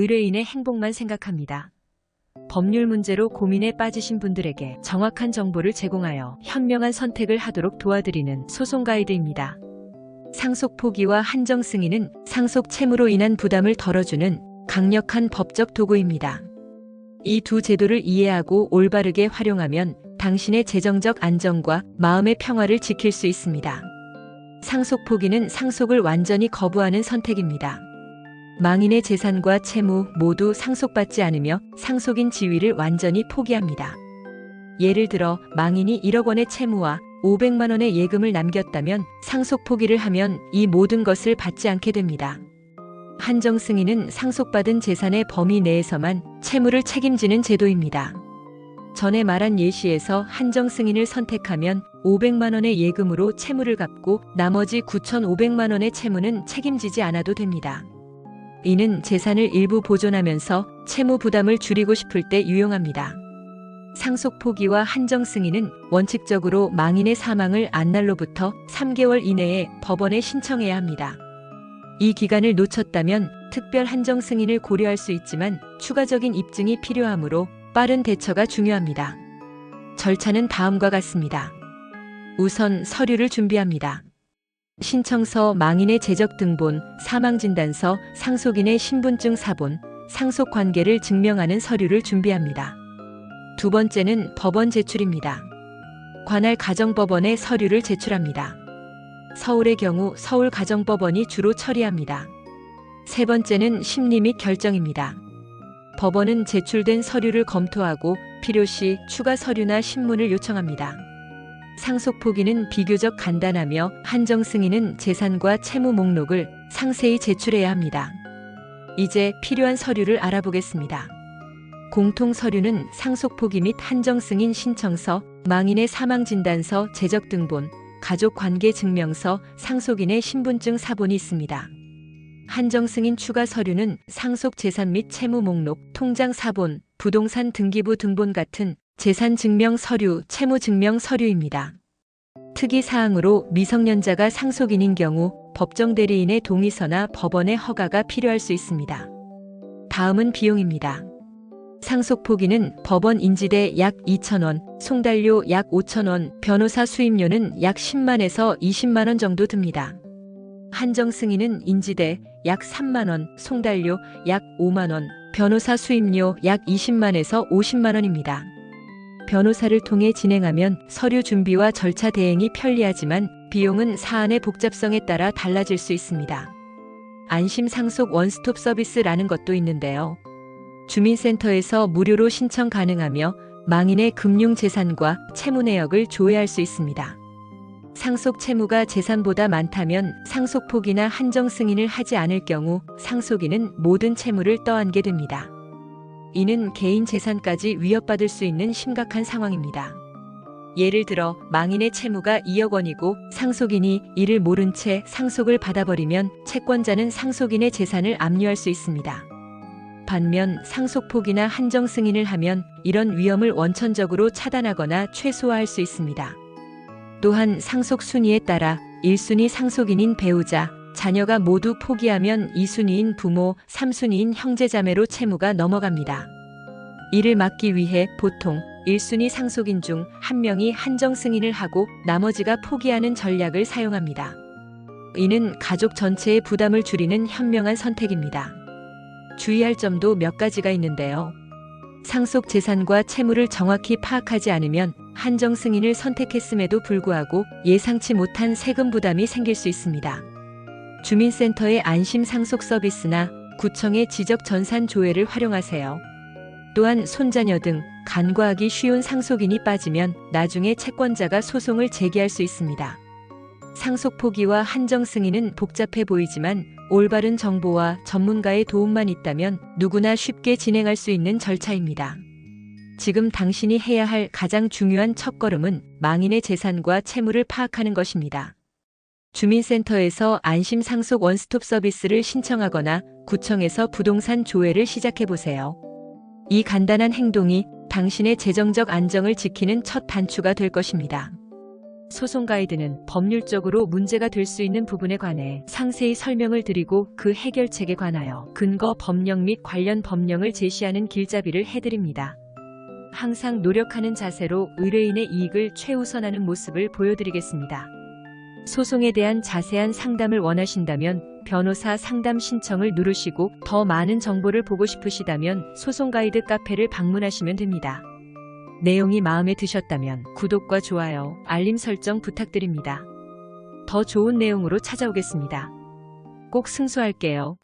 의뢰인의 행복만 생각합니다. 법률 문제로 고민에 빠지신 분들에게 정확한 정보를 제공하여 현명한 선택을 하도록 도와드리는 소송 가이드입니다. 상속 포기와 한정 승인은 상속 채무로 인한 부담을 덜어주는 강력한 법적 도구입니다. 이 두 제도를 이해하고 올바르게 활용하면 당신의 재정적 안정과 마음의 평화를 지킬 수 있습니다. 상속 포기는 상속을 완전히 거부하는 선택입니다. 망인의 재산과 채무 모두 상속받지 않으며 상속인 지위를 완전히 포기합니다. 예를 들어 망인이 1억 원의 채무와 500만 원의 예금을 남겼다면 상속 포기를 하면 이 모든 것을 받지 않게 됩니다. 한정 승인은 상속받은 재산의 범위 내에서만 채무를 책임지는 제도입니다. 전에 말한 예시에서 한정 승인을 선택하면 500만 원의 예금으로 채무를 갚고 나머지 9,500만 원의 채무는 책임지지 않아도 됩니다. 이는 재산을 일부 보존하면서 채무 부담을 줄이고 싶을 때 유용합니다. 상속 포기와 한정 승인은 원칙적으로 망인의 사망을 안 날로부터 3개월 이내에 법원에 신청해야 합니다. 이 기간을 놓쳤다면 특별 한정 승인을 고려할 수 있지만 추가적인 입증이 필요하므로 빠른 대처가 중요합니다. 절차는 다음과 같습니다. 우선 서류를 준비합니다. 신청서, 망인의 재적 등본, 사망진단서, 상속인의 신분증 사본, 상속 관계를 증명하는 서류를 준비합니다. 두 번째는 법원 제출입니다. 관할 가정법원에 서류를 제출합니다. 서울의 경우 서울가정법원이 주로 처리합니다. 세 번째는 심리 및 결정입니다. 법원은 제출된 서류를 검토하고 필요시 추가 서류나 신문을 요청합니다. 상속 포기는 비교적 간단하며 한정 승인은 재산과 채무 목록을 상세히 제출해야 합니다. 이제 필요한 서류를 알아보겠습니다. 공통 서류는 상속 포기 및 한정 승인 신청서, 망인의 사망 진단서, 재적 등본, 가족 관계 증명서, 상속인의 신분증 사본이 있습니다. 한정 승인 추가 서류는 상속 재산 및 채무 목록, 통장 사본, 부동산 등기부 등본 같은 재산 증명 서류, 채무 증명 서류입니다. 특이 사항으로 미성년자가 상속인인 경우 법정 대리인의 동의서나 법원의 허가가 필요할 수 있습니다. 다음은 비용입니다. 상속 포기는 법원 인지대 약 2,000원, 송달료 약 5,000원, 변호사 수임료는 약 10만에서 20만 원 정도 듭니다. 한정 승인은 인지대 약 3만 원, 송달료 약 5만 원, 변호사 수임료 약 20만에서 50만 원입니다. 변호사를 통해 진행하면 서류 준비와 절차 대행이 편리하지만 비용은 사안의 복잡성에 따라 달라질 수 있습니다. 안심 상속 원스톱 서비스라는 것도 있는데요. 주민센터에서 무료로 신청 가능하며 망인의 금융 재산과 채무 내역을 조회할 수 있습니다. 상속 채무가 재산보다 많다면 상속 포기나 한정 승인을 하지 않을 경우 상속인은 모든 채무를 떠안게 됩니다. 이는 개인 재산까지 위협받을 수 있는 심각한 상황입니다. 예를 들어 망인의 채무가 2억 원이고 상속인이 이를 모른 채 상속을 받아버리면 채권자는 상속인의 재산을 압류할 수 있습니다. 반면 상속 포기나 한정 승인을 하면 이런 위험을 원천적으로 차단하거나 최소화할 수 있습니다. 또한 상속 순위에 따라 1순위 상속인인 배우자, 자녀가 모두 포기하면 2순위인 부모, 3순위인 형제자매로 채무가 넘어갑니다. 이를 막기 위해 보통 1순위 상속인 중 한 명이 한정 승인을 하고 나머지가 포기하는 전략을 사용합니다. 이는 가족 전체의 부담을 줄이는 현명한 선택입니다. 주의할 점도 몇 가지가 있는데요. 상속 재산과 채무를 정확히 파악하지 않으면 한정 승인을 선택했음에도 불구하고 예상치 못한 세금 부담이 생길 수 있습니다. 주민센터의 안심 상속 서비스나 구청의 지적 전산 조회를 활용하세요. 또한 손자녀 등 간과하기 쉬운 상속인이 빠지면 나중에 채권자가 소송을 제기할 수 있습니다. 상속 포기와 한정 승인은 복잡해 보이지만 올바른 정보와 전문가의 도움만 있다면 누구나 쉽게 진행할 수 있는 절차입니다. 지금 당신이 해야 할 가장 중요한 첫걸음은 망인의 재산과 채무를 파악하는 것입니다. 주민센터에서 안심 상속 원스톱 서비스를 신청하거나 구청에서 부동산 조회를 시작해 보세요. 이 간단한 행동이 당신의 재정적 안정을 지키는 첫 단추가 될 것입니다. 소송 가이드는 법률적으로 문제가 될 수 있는 부분에 관해 상세히 설명을 드리고 그 해결책에 관하여 근거 법령 및 관련 법령을 제시하는 길잡이를 해드립니다. 항상 노력하는 자세로 의뢰인의 이익을 최우선하는 모습을 보여드리겠습니다. 소송에 대한 자세한 상담을 원하신다면 변호사 상담 신청을 누르시고 더 많은 정보를 보고 싶으시다면 소송 가이드 카페를 방문하시면 됩니다. 내용이 마음에 드셨다면 구독과 좋아요, 알림 설정 부탁드립니다. 더 좋은 내용으로 찾아오겠습니다. 꼭 승소할게요.